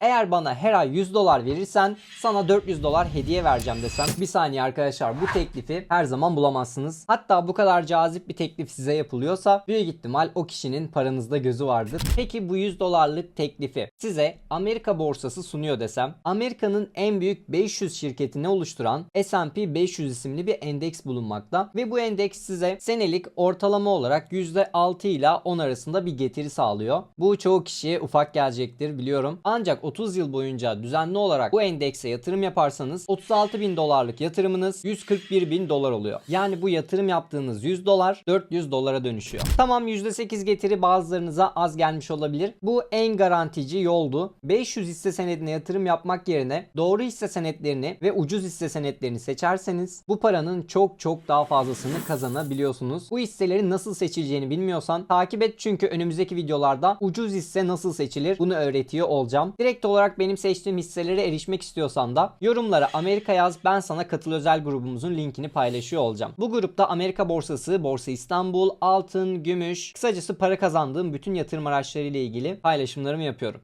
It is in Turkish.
Eğer bana her ay 100 dolar verirsen sana 400 dolar hediye vereceğim desem. Bir saniye arkadaşlar bu teklifi her zaman bulamazsınız. Hatta bu kadar cazip bir teklif size yapılıyorsa büyük ihtimal o kişinin paranızda gözü vardır. Peki bu 100 dolarlık teklifi size Amerika borsası sunuyor desem. Amerika'nın en büyük 500 şirketini oluşturan S&P 500 isimli bir endeks bulunmakta ve bu endeks size senelik ortalama olarak %6 ile 10 arasında bir getiri sağlıyor. Bu çoğu kişiye ufak gelecektir biliyorum. Ancak 30 yıl boyunca düzenli olarak bu endekse yatırım yaparsanız 36 bin dolarlık yatırımınız 141 bin dolar oluyor. Yani bu yatırım yaptığınız 100 dolar 400 dolara dönüşüyor. Tamam %8 getiri bazılarınıza az gelmiş olabilir. Bu en garantici yoldu. 500 hisse senedine yatırım yapmak yerine doğru hisse senetlerini ve ucuz hisse senetlerini seçerseniz bu paranın çok çok daha fazlasını kazanabiliyorsunuz. Bu hisseleri nasıl seçileceğini bilmiyorsan takip et çünkü önümüzdeki videolarda ucuz hisse nasıl seçilir bunu öğretiyor olacağım. Direkt olarak benim seçtiğim hisselere erişmek istiyorsan da yorumlara Amerika yaz ben sana katıl özel grubumuzun linkini paylaşıyor olacağım. Bu grupta Amerika borsası, Borsa İstanbul, altın, gümüş, kısacası para kazandığım bütün yatırım araçları ile ilgili paylaşımlarımı yapıyorum.